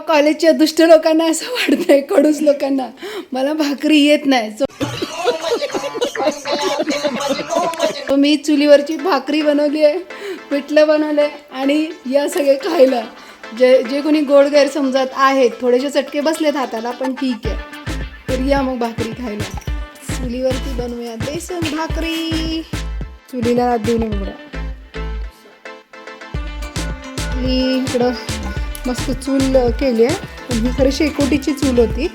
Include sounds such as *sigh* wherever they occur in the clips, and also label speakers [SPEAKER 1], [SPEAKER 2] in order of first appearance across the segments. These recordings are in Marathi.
[SPEAKER 1] कॉलेजच्या दुष्ट लोकांना असं वाटतंय कडूस लोकांना मला भाकरी येत नाही. So- मी चुलीवरची भाकरी बनवली आहे पिठलं बनवलं आहे आणि या सगळे खायला. जे जे कोणी गोड गैरसमजात आहेत थोडेसे चटके बसलेत हाताला पण ठीक आहे. तर या मग भाकरी खायला. चुलीवरती बनवूया बेसन भाकरी. चुलीला देऊन उघडा. मी इकडं मस्त चूल केली आहे. पण ही खरी शेकोटीची चूल होती.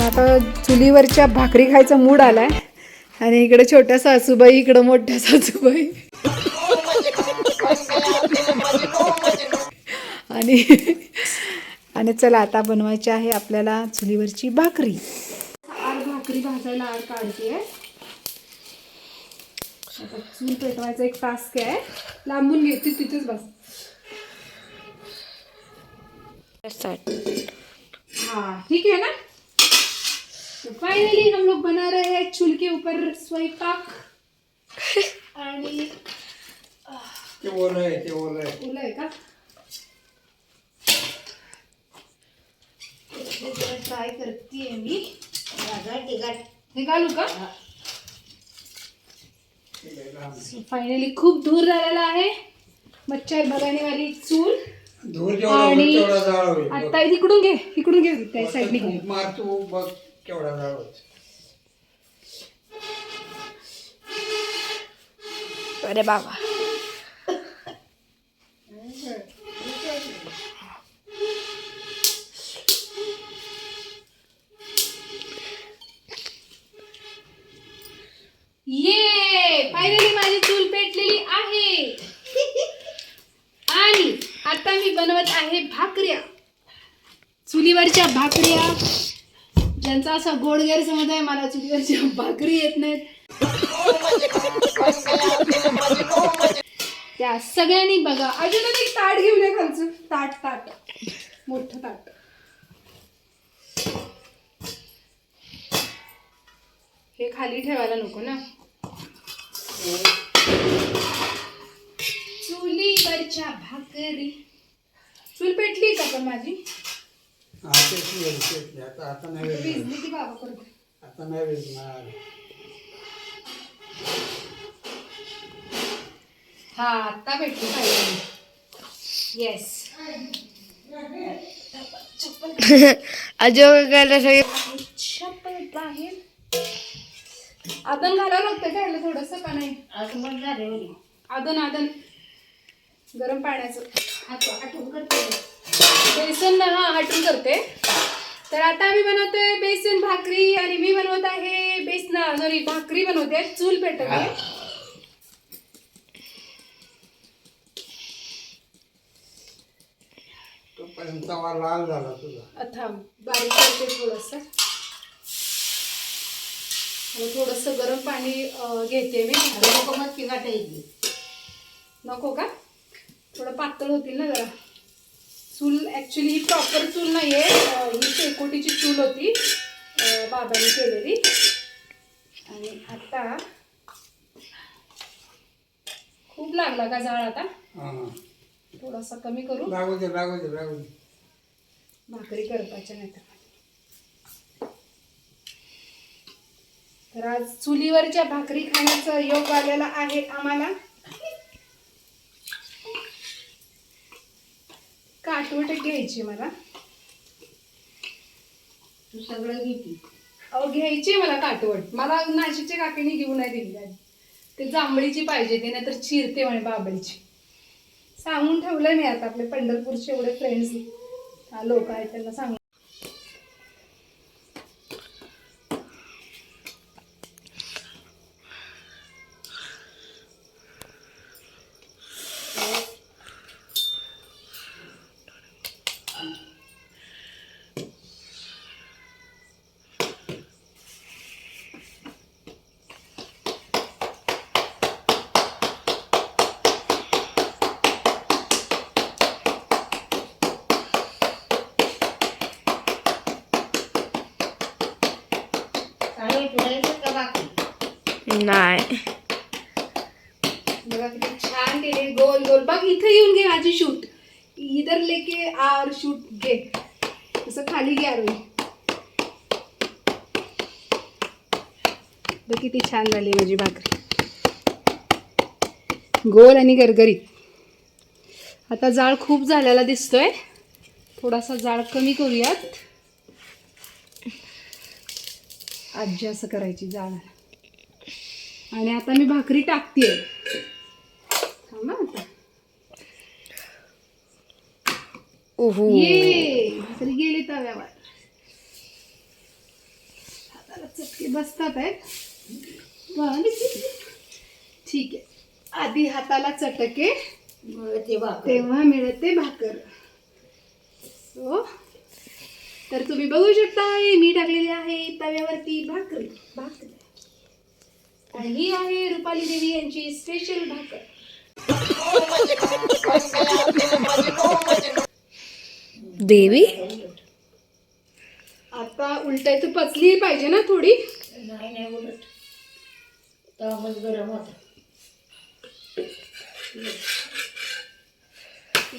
[SPEAKER 1] आता चुलीवरच्या भाकरी खायचा मूड आलाय. आणि इकडे छोट्या सासूबाई इकडं मोठ्या सासूबाई. आणि आणि चला आता बनवायची आहे आपल्याला चुलीवरची भाकरी. आड भाकरी भाजायला आड काढते चूल पेटवायचा एक टास्क आहे. लांबून घेते तिथेच बस. हाँ ठीक है ना? तो फाइनली हम लोग बना रहे हैं चूल के ऊपर स्वयंपाक. *laughs* आणि
[SPEAKER 2] ते ओलं आहे ते ओलं आहे.
[SPEAKER 1] ओलं आहे का? ट्राय करते मी. निघालू का? फायनली खूप दूर झालेला आहे. मच्छर बघाने वाली चूल.
[SPEAKER 2] जेवढा
[SPEAKER 1] आणि
[SPEAKER 2] होईल तेवढा जाळ होईल बघ.
[SPEAKER 1] आता इकडून घे इकडून घे त्या साईडने घे.
[SPEAKER 2] मार तू बघ केवढा जाळ होईल
[SPEAKER 1] अरे बाबा. चुलीवरच्या भाकऱ्या ज्यांचा असा गोड गैरसमज आहे मला चुलीवरच्या भाकरी येत नाहीत. त्या सगळ्यांनी बघा अजून एक ताट घेऊन ये खालचं. ताट ताट. मोठं ताट. हे खाली ठेवायला नको ना. चुलीवरच्या भाकरी. चूल पेटली का पण माझी?
[SPEAKER 2] हा तेच तेच. आता आता नाही वेळ
[SPEAKER 1] भिजली की बाबा करते
[SPEAKER 2] आता नाही वेळ
[SPEAKER 1] हा आता भेटली पाहिजे. येस
[SPEAKER 3] काय सगळे
[SPEAKER 1] चप्पल बाहेर आदन घालावं लागतं का याला थोडंसं का नाही? आदन आदन गरम पाण्याचं. आठवण करते. बेसन हा हटून करते. तर आता आम्ही बनवतोय बेसन भाकरी आणि मी बनवत आहे बेसन सॉरी भाकरी बनवते चूल पेटवते.
[SPEAKER 2] तवा लाल झाला तुझा.
[SPEAKER 1] आता बारीक करते थोडंसं. थोडंसं गरम पाणी घेते मी. नको का? थोडं पातळ होतील ना जरा. चूल ॲक्च्युली ही प्रॉपर चूल नाही आहे ही शेकोटीची चूल होती. बाबांनी केलेली. आणि आता खूप लागला का जाळ आता? थोडासा कमी करू.
[SPEAKER 2] दे
[SPEAKER 1] भाकरी करपाच्या नाही तर आज चुलीवरच्या भाकरी खाण्याचा योग आलेला आहे आम्हाला. काटवट घ्यायची मला?
[SPEAKER 3] तू सगळं घेते.
[SPEAKER 1] अहो घ्यायची मला काटवट मला नाशिकच्या काकीने घेऊन नाही दिली. ते जांभळीची पाहिजे ते नाहीतर चिरते म्हणे बाबळीची सांगून ठेवलंय मी आता आपले पंढरपूरचे एवढे फ्रेंड्स लोक आहेत त्यांना सांगून
[SPEAKER 3] नाही.
[SPEAKER 1] बघा किती छान केले गोल गोल. बघ इथे येऊन घे माझी शूट. इधर लेके आर शूट घे. असं खाली घ्या रोई बघ किती छान झाली माझी भाकरी. गोल आणि गरगरीत. आता जाळ खूप झालेला दिसतोय. थोडासा जाळ कमी करूयात. आजी असं करायची जाळ. आणि आता मी भाकरी टाकतेय. थांबा आता.
[SPEAKER 3] ओहो.
[SPEAKER 1] ये भाकरी गेली तव्यावर. हाताला चटके बसतात आहेत. पण ठीक आहे. आधी हाताला चटके तेव्हा मिळते भाकर. सो तर तुम्ही बघू शकता मी टाकलेली आहे तव्यावरती भाकरी भाकरी. आणि ही आहे रुपाली देवी यांची स्पेशल भाकर.
[SPEAKER 3] देवी?
[SPEAKER 1] आता उलटायचं पचली पाहिजे ना थोडी.
[SPEAKER 3] नाही नाही उलट. तामच गरम होता.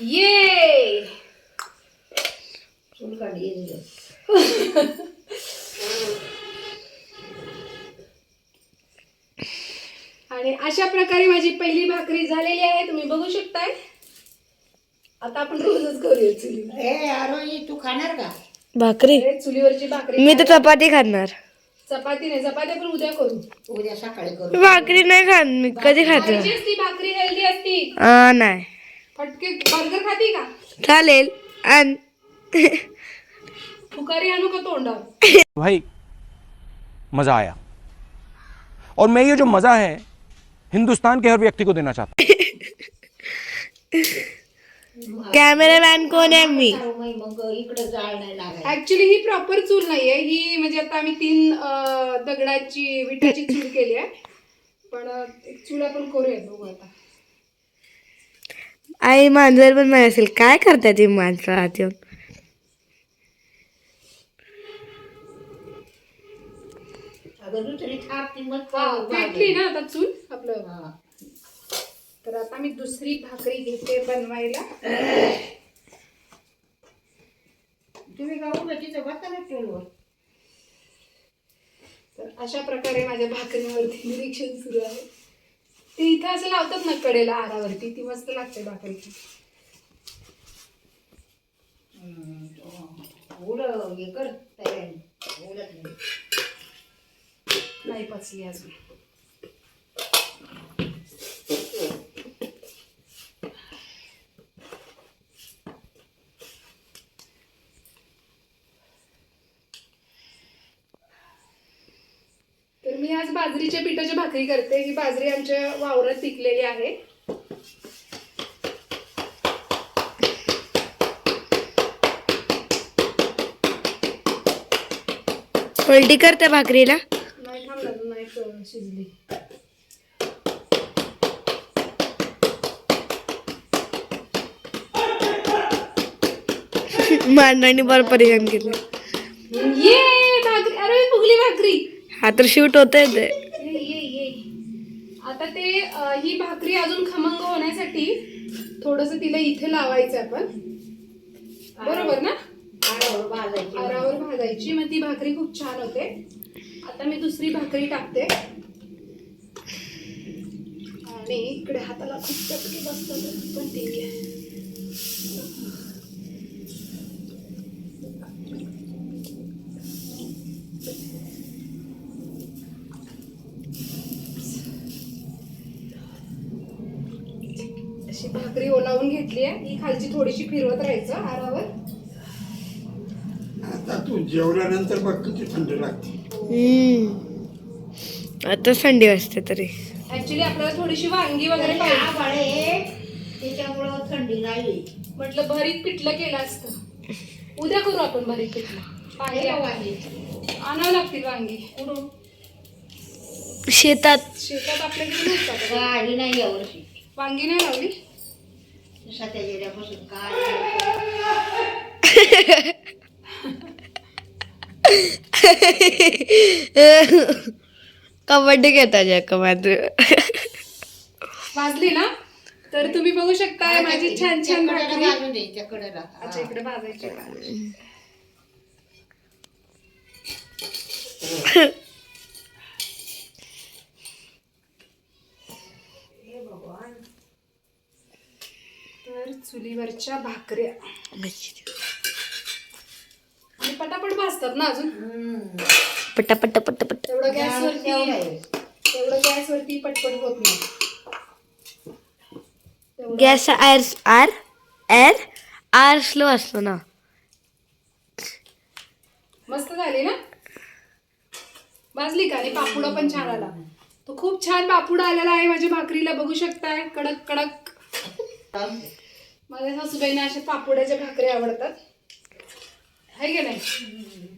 [SPEAKER 1] ये
[SPEAKER 3] चूल काढली
[SPEAKER 1] आणि अशा प्रकारे माझी पहिली भाकरी झालेली आहे. तुम्ही बघू शकताय. आता आपण रोजच करूया चुली.
[SPEAKER 3] ए आरोही तू खाणार का?
[SPEAKER 4] भाकरी?
[SPEAKER 1] चुलीवरची भाकरी
[SPEAKER 4] मी तर चपाती खाणार.
[SPEAKER 1] चपाती नाही चपाती आपण उद्या करू.
[SPEAKER 3] उद्या सकाळी करू.
[SPEAKER 4] भाकरी नाही खात मी कधी खाते?
[SPEAKER 1] खायची असती भाकरी हेल्दी असती.
[SPEAKER 4] आ, नाही.
[SPEAKER 1] फटके बर्गर खाती का?
[SPEAKER 4] चालेल आण. *laughs*
[SPEAKER 1] फुकारी आणू का तोंडावर
[SPEAKER 5] भाई मज़ा आया। और मैं ये जो मज़ा है हिंदुस्तान के हर व्यक्ति को देना चाहता हूँ।
[SPEAKER 4] कॅमेरामॅन कोण आहे मी?
[SPEAKER 3] मग इकडे जाळ नाही लागायचं
[SPEAKER 1] ऍक्च्युली ही प्रॉपर चूल नाहीये. ही म्हणजे आता आम्ही तीन अं, दगडाची विटाची चूल केली आहे. पण अं, एक चूल आपण करूया बघू आता.
[SPEAKER 4] आई मांजर पण माहिती असेल काय करतात ती माणसं आत येऊन?
[SPEAKER 3] अगं दुसरी थाप ती मग
[SPEAKER 1] पेटली ना आता चूल आपलं.
[SPEAKER 3] हा.
[SPEAKER 1] तर आता मी दुसरी भाकरी घेते बनवायला.
[SPEAKER 3] तुम्ही का उभं तिथं बसा ना टोलवर
[SPEAKER 1] तर अशा प्रकारे माझ्या भाकरीवरती निरीक्षण सुरू आहे. ते इथं असं लावतात ना कडेला आरावरती ती मस्त लागते भाकरीची.
[SPEAKER 3] उडं हे कर तयारी. उडत नाही.
[SPEAKER 1] नाही पचली अजून. तर मी आज बाजरीच्या पिठाची भाकरी करते. ही बाजरी आमच्या वावरात पिकलेली आहे.
[SPEAKER 4] पलटी करते भाकरीला
[SPEAKER 1] नाही थांबला अजून नाही क- शिजली.
[SPEAKER 4] मांडणी बरं परेशान केलं.
[SPEAKER 1] ये भाकरी अरे फुगली भाकरी.
[SPEAKER 4] हा तर शूट होत ते.
[SPEAKER 1] ये ये ये. आता ते अ, ही भाकरी अजून खमंग होण्यासाठी थोडस तिला इथे लावायचं आपण. बरोबर ना?
[SPEAKER 3] आरावर भाजायची.
[SPEAKER 1] आरावर भाजायची. मग ती भाकरी खूप छान होते. आता मी दुसरी भाकरी टाकते. आणि इकडे हाताला खूप चटके बसतात पण ठीक आहे. अशी भाकरी ओलावून घेतली आहे. ही खालची थोडीशी फिरवत राहायचं आरावर.
[SPEAKER 2] आता तू जेवल्यानंतर बघ किती थंड लागते.
[SPEAKER 4] आता संडे वाजते तरी.
[SPEAKER 1] ऍक्च्युली आपल्याला थोडीशी वांगी वगैरे पाहिजे.
[SPEAKER 3] त्याच्यामुळं थंडी नाही
[SPEAKER 1] म्हटलं भरीत पिठलं केलं असतं. उद्या करू आपण भरीत पिठलं. वांगी आण-
[SPEAKER 3] वांगी.
[SPEAKER 1] आणावं लागतील वांगी.
[SPEAKER 4] शेतात.
[SPEAKER 1] शेतात आपल्याकडे नसतात
[SPEAKER 3] काही नाही यावर्षी.
[SPEAKER 1] वांगी नाही लावली?
[SPEAKER 3] सध्या गेल्यापासून काय *laughs*
[SPEAKER 4] कबड्डी घेता ज्या कमात
[SPEAKER 1] भाजली ना? तर तुम्ही बघू शकता माझी छान छान भगवान. तर चुलीवरच्या भाकऱ्या. पटापट भाजतात ना अजून.
[SPEAKER 4] पट्टा पट्टा पट्टा पट्टा
[SPEAKER 1] तेवढं गॅसवरती तेवढं गॅसवरती पटपट होत नाही.
[SPEAKER 4] गॅस आर आर एर आर स्लो असतो ना.
[SPEAKER 1] मस्त झाली ना? भाजली का? आणि पापुडा पण छान आला. तो खूप छान पापुडा आलेला आहे माझ्या भाकरीला. बघू शकताय. कडक कडक. माझ्या सासूबाईंना अशा पापुड्याच्या भाकरी आवडतात. आहे की नाही?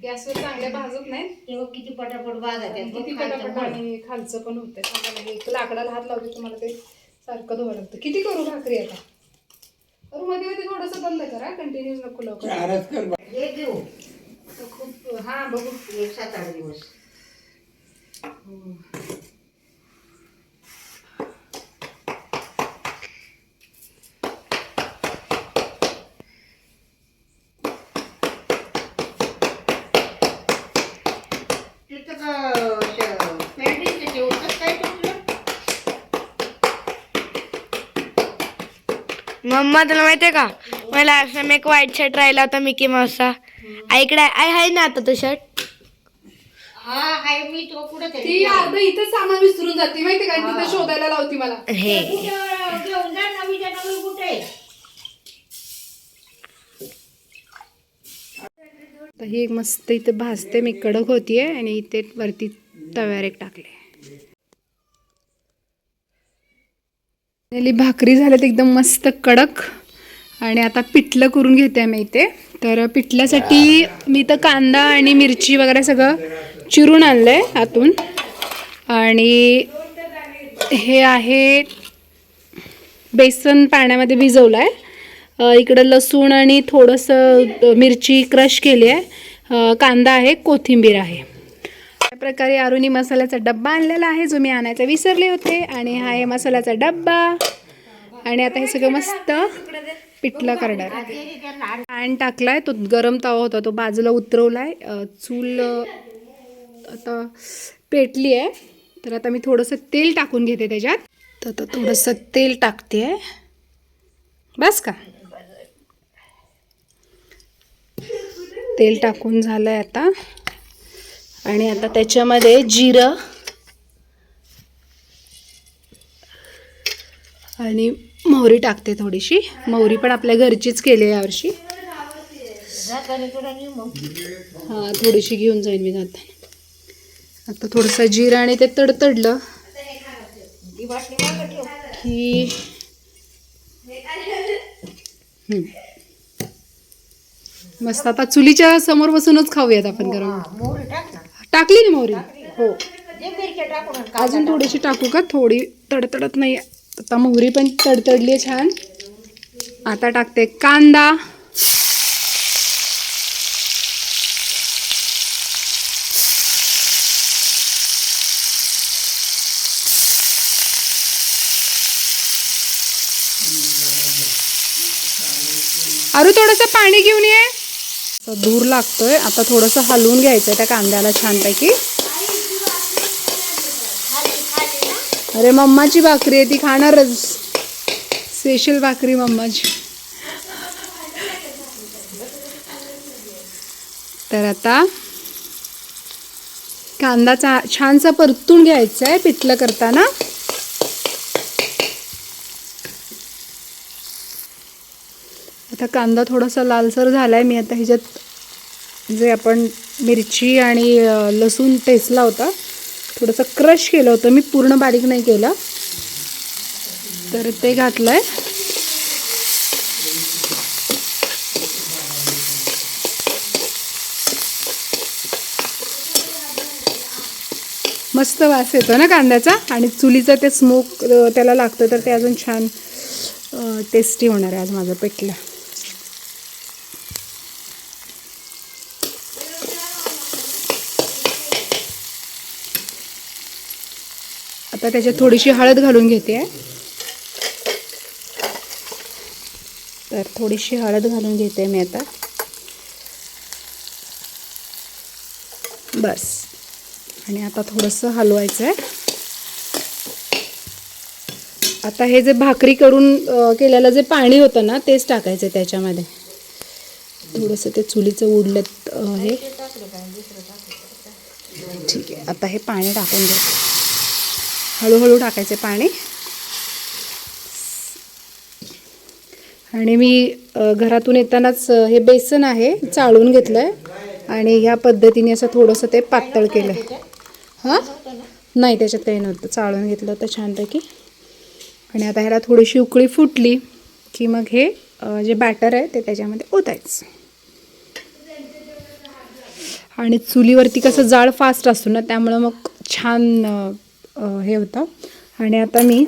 [SPEAKER 1] गॅसवर चांगल्या भाजत नाहीत.
[SPEAKER 3] तेव्हा किती पटापट भाजत
[SPEAKER 1] किती पटापट आणि खालचं पण होतं एक लाकडाला हात लावते तुम्हाला ते सारखं धुवं लागतं. किती करू भाकरी आता? करू मध्ये मध्ये थोडंसं बंद करा. कंटिन्यूस नको लवकर.
[SPEAKER 2] चारच कर बा.
[SPEAKER 3] हे घेऊ
[SPEAKER 1] तर खूप हा बघू.
[SPEAKER 3] एक सात आठ दिवस. तिथं
[SPEAKER 4] मम्मा तुला माहितीये का? मला असं मी एक व्हाईट शर्ट राहिला होता मिकी माऊसचा आईकडे आई आहे ना आता तो शर्ट
[SPEAKER 3] हा हाय मी तो कुठं
[SPEAKER 1] ती अर्ध सामान विसरून जाते माहिती का? तिथं शोधायला लावती मला.
[SPEAKER 4] हे.
[SPEAKER 3] घेऊन जा नवीच्या नवी कुठे
[SPEAKER 1] तर ही एक मस्त इथे भाजते मी कडक होतीये आणि इथे वरती तव्यावर एक टाकले भाकरी झाल्यात एकदम मस्त कडक. आणि आता पिठलं करून घेते मी इथे. तर पिठल्यासाठी मी तर कांदा आणि मिरची वगैरे सगळं चिरून आणलं आहे आतून. आणि हे आहे बेसन पाण्यामध्ये भिजवलं आहे इकडं लसूण आणि थोडंसं मिरची क्रश केली आहे कांदा आहे कोथिंबीर आहे. प्रकारे अरुणी मसाल्याचा डब्बा आणलेला आहे जो मी आणायचा विसरले होते. आणि हा आहे मसाल्याचा डब्बा. आणि आता हे सगळं मस्त पिठलं करणार. पॅन पॅन टाकलाय तो गरम तवा होता तो बाजूला उतरवलाय. चूल आता पेटली आहे. तर आता मी थोडंसं तेल टाकून घेते त्याच्यात. तर आता थोडंसं तेल टाकते. बस का? तेल टाकून झालं आहे आता. आणि आता त्याच्यामध्ये जिरं. आणि मोहरी टाकते थोडीशी. मोहरी पण आपल्या घरचीच केली आहे यावर्षी. हां थोडीशी घेऊन जाईन मी जाताना. आता थोडंसं जिरं आणि ते तडतडलं. की मस्त आता चुलीच्या समोर बसूनच खाऊयात आपण गरम.
[SPEAKER 3] हो,
[SPEAKER 1] टाकली ना मोहरी? हो. अजून थोडीशी टाकू का? थोडी तडतडत नाही आता मोहरी पण तडतडली आहे छान. आता टाकते कांदा. अरू थोडंसं पाणी घेऊन ये. असं धूर लागतोय. आता थोडंसं हलवून घ्यायचं त्या कांद्याला छानपैकी. अरे मम्माची भाकरी आहे ती खाणारच स्पेशल भाकरी मम्माची. तर आता कांदा चा छानसा परतून घ्यायचा आहे पिठलं करताना. आता कांदा थोडासा लालसर झाला आहे मी आता ह्याच्यात जे आपण मिरची आणि लसूण टेचला होता थोडंसं क्रश केलं होतं. मी पूर्ण बारीक नाही केलं. तर ते घातलं आहे मस्त वास येतो ना कांद्याचा? आणि चुलीचं ते स्मोक त्याला लागतं तर ते अजून छान टेस्टी होणार आहे आज माझं पेटलं आता त्याच्यात थोडीशी हळद घालून घेते. आहे तर थोडीशी हळद घालून घेते मी आता. बस. आणि आता थोडंसं हलवायचं आहे आता हे जे भाकरी करून केलेलं जे पाणी होतं ना तेच टाकायचं त्याच्यामध्ये. थोडंसं ते चुलीचं उडलं हे. ठीक आहे आता हे पाणी टाकून घे हळूहळू टाकायचे पाणी. आणि मी घरातून येतानाच हे बेसन आहे चाळून घेतलं आहे आणि ह्या पद्धतीने असं थोडंसं ते पातळ केलं आहे हां? नाही त्याच्यात काही नव्हतं. चाळून घेतलं होतं छानपैकी. आणि आता ह्याला थोडीशी उकळी फुटली की मग हे जे बॅटर आहे ते त्याच्यामध्ये ओतायचं. आणि चुलीवरती कसं जाळ फास्ट असतो ना त्यामुळं मग छान हे होतं. आणि आता मी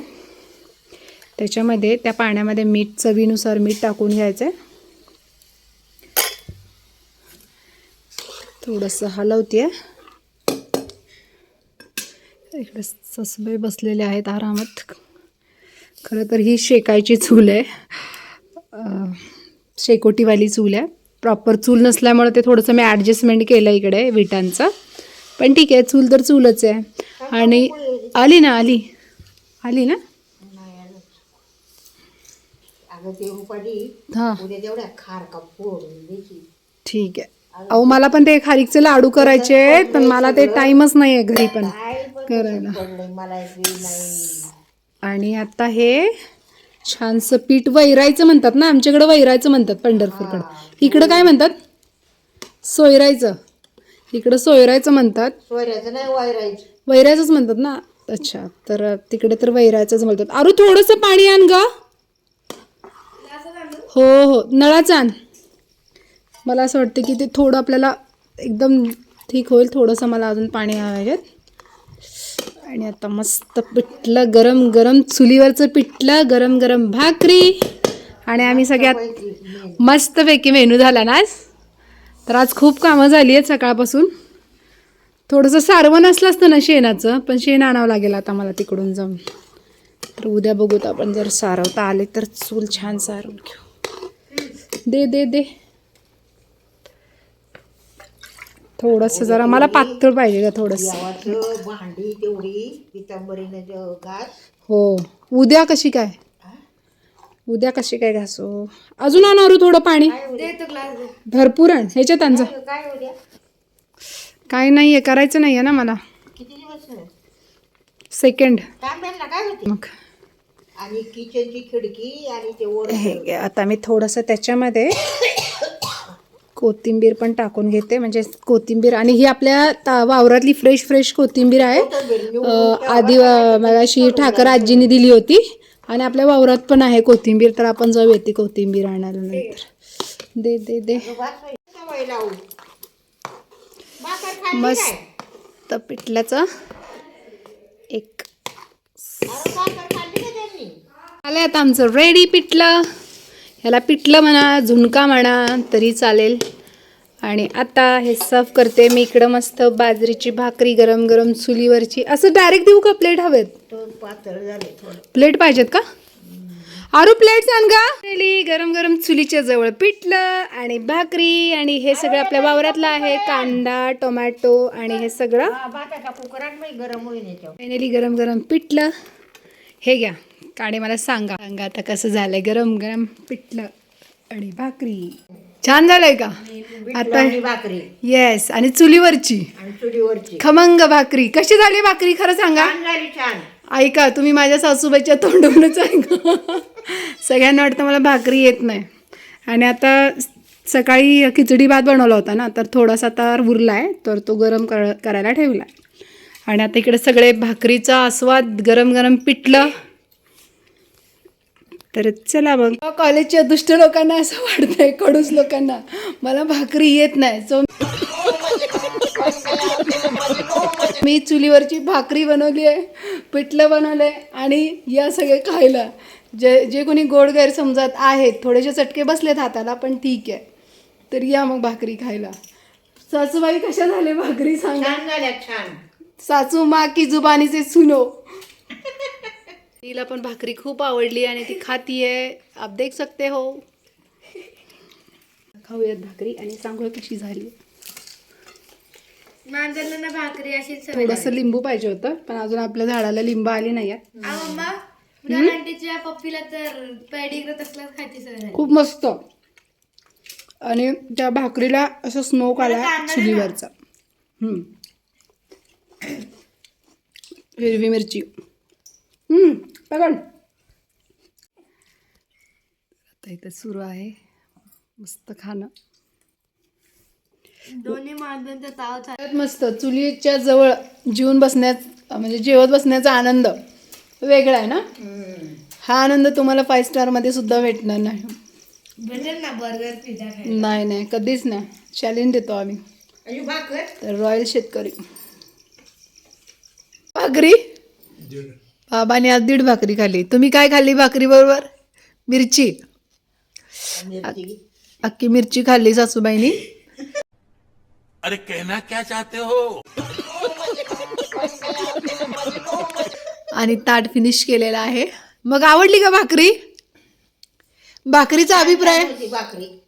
[SPEAKER 1] त्याच्यामध्ये त्या पाण्यामध्ये मीठ चवीनुसार मीठ टाकून घ्यायचं आहे थोडंसं हलवते इकडे ससबे बसलेले आहेत आरामात. खरं तर ही शेकायची चूल आहे. शेकोटीवाली चूल आहे. प्रॉपर चूल नसल्यामुळे ते थोडंसं मी ॲडजस्टमेंट केलं इकडे विटांचं. पण ठीक आहे चूल तर चूलच आहे. आणि आली ना आली. आली ना? हां. ठीक आहे. अहो मला पण ते खारीकचे लाडू करायचे आहेत पण मला ते टाईमच नाही आहे घरी पण करायला. आणि आता हे छानसं पीठ वैरायचं म्हणतात ना आमच्याकडं वैरायचं म्हणतात पंढरपूरकडं. इकडं काय म्हणतात? सोयरायचं. इकडं सोयरायचं म्हणतात.
[SPEAKER 3] सोयऱ्याचं नाही वायरायचं.
[SPEAKER 1] वैरायचंच म्हणतात ना. अच्छा तर तिकडे तर वैराचंच म्हणतात. अरू थोडंसं पाणी आण ग. हो हो नळाचं आण. मला असं वाटतं की ते थोडं आपल्याला एकदम ठीक होईल. थोडंसं मला अजून पाणी हवं आणि आता मस्त पिठलं गरम गरम चुलीवरचं पिठलं गरम गरम भाकरी. आणि आम्ही सगळ्यात मस्तपैकी मेनू झाला ना आज. तर आज खूप कामं झाली आहेत सकाळपासून. थोडंसं सारवण असलं असतं ना शेणाचं पण शेण आणावं लागेल आता मला तिकडून जाऊन. तर उद्या बघूत आपण जर सारवता आले तर चूल छान सारवून घेऊ. दे दे दे. थोडंसं जरा मला पातळ पाहिजे का थोडंसं.
[SPEAKER 3] भांडी तेवढी
[SPEAKER 1] हो. उद्या कशी काय? उद्या कशी काय घासू? अजून आणू थोडं पाणी? भरपूर आण ह्याच्यात आण जा.
[SPEAKER 3] काय
[SPEAKER 1] नाही आहे करायचं नाही आहे ना मला.
[SPEAKER 3] किती दिवस
[SPEAKER 1] सेकंड
[SPEAKER 3] तांब्याला काय होते?
[SPEAKER 1] मग.
[SPEAKER 3] आणि किचनची खिडकी आणि ते
[SPEAKER 1] हे घे, आता मी थोडंसं त्याच्यामध्ये कोथिंबीर पण टाकून घेते. म्हणजे कोथिंबीर आणि ही आपल्या ता- वावरातली फ्रेश फ्रेश कोथिंबीर आहे. अं, आधी अं, मगाशी ठाकर आजीने दिली होती. आणि आपल्या वावरात पण आहे कोथिंबीर तर आपण जाऊ येते कोथिंबीर आणायला नंतर. दे दे दे.
[SPEAKER 3] सवय लावू
[SPEAKER 1] मस्त पिठल्याचं एक आलं आता आमचं रेडी पिठलं. ह्याला पिठलं म्हणा झुणका म्हणा तरी चालेल. आणि आता हे सर्व करते मी इकडं मस्त बाजरीची भाकरी गरम गरम चुलीवरची. असं डायरेक्ट देऊ का प्लेट हवेत?
[SPEAKER 3] तो पातळ झाले थोडं.
[SPEAKER 1] प्लेट पाहिजेत का? आरू प्लेट सांग. गरम गरम चुलीच्या जवळ पिठलं आणि भाकरी आणि हे सगळं आपल्या वावरातलं आहे. कांदा टोमॅटो आणि हे सगळं. फायनली गरम गरम पिठलं. हे घ्या. काणे मला सांगा. सांगा आता कसं झालंय. गरम गरम पिठलं आणि भाकरी. छान झालंय का? आता
[SPEAKER 3] भाकरी.
[SPEAKER 1] येस आणि चुलीवरची.
[SPEAKER 3] चुलीवरची.
[SPEAKER 1] खमंग भाकरी. कशी झाली भाकरी? खरं सांगा. ऐका तुम्ही माझ्या सासूबाईच्या तोंडूनच ऐका. सगळ्यांना वाटतं मला भाकरी येत नाही. आणि आता सकाळी खिचडी भात बनवला होता ना तर थोडासा तर उरला आहे तर तो गरम कर करायला ठेवला. आणि आता इकडे सगळे भाकरीचा आस्वाद गरम गरम पिटलं तर चला मग. कॉलेजच्या दुष्ट लोकांना असं वाटतंय कडूस लोकांना. मला भाकरी येत नाही. सो मी चुलीवरची भाकरी बनवली आहे पिठलं बनवलं आहे आणि या सगळे खायला. जे जे कोणी गोड गैरसमजात आहेत थोडेसे चटके बसलेत हाताला पण ठीक आहे. तर या मग भाकरी खायला. सासूबाई कशा झाले भाकरी सांगा.
[SPEAKER 3] छान झाल्या छान.
[SPEAKER 1] सासू मा की जुबानी से सुनो. तिला पण भाकरी खूप आवडली आणि ती खातीये. आप देख सकते हो. खाऊयात भाकरी आणि सांगूया कशी झाली.
[SPEAKER 4] मांजरला भाकरी अशीच
[SPEAKER 1] थोडंसं लिंबू पाहिजे होतं पण अजून आपल्या झाडाला लिंबू आली नाही आहे
[SPEAKER 4] मम्मा आंटीच्या पप्पीला तर पॅडिग्र तसलाच खायची सवय
[SPEAKER 1] खूप मस्त. आणि त्या भाकरीला असं स्मोक आला चुलीवरचा. हिरवी मिरची. हम्म, पकड. आता इथे सुरू आहे. मस्त खाणं.
[SPEAKER 4] दोन्ही ताव
[SPEAKER 1] मस्त. चुलीच्या जवळ जेवून बसण्यात म्हणजे जेवत बसण्याचा आनंद. वेगळा आहे ना? हा आनंद तुम्हाला फाईव्ह स्टारमध्ये सुद्धा भेटणार नाही.
[SPEAKER 4] भेटेल ना बर्गर पिझ्झा खाय
[SPEAKER 1] नाही नाही कधीच नाही. चॅलेंज देतो आम्ही. तर रॉयल शेतकरी. भाकरी? बाबाने आज दीड भाकरी खाल्ली. तुम्ही काय खाल्ली भाकरी बरोबर? मिरची. अख्खी मिरची खाल्ली सासूबाईनी.
[SPEAKER 6] अरे कहना क्या चाहते हो?
[SPEAKER 1] आणि ताट फिनिश केलेला आहे. मग आवडली का भाकरी? भाकरीचा अभिप्राय?
[SPEAKER 3] भाकरी.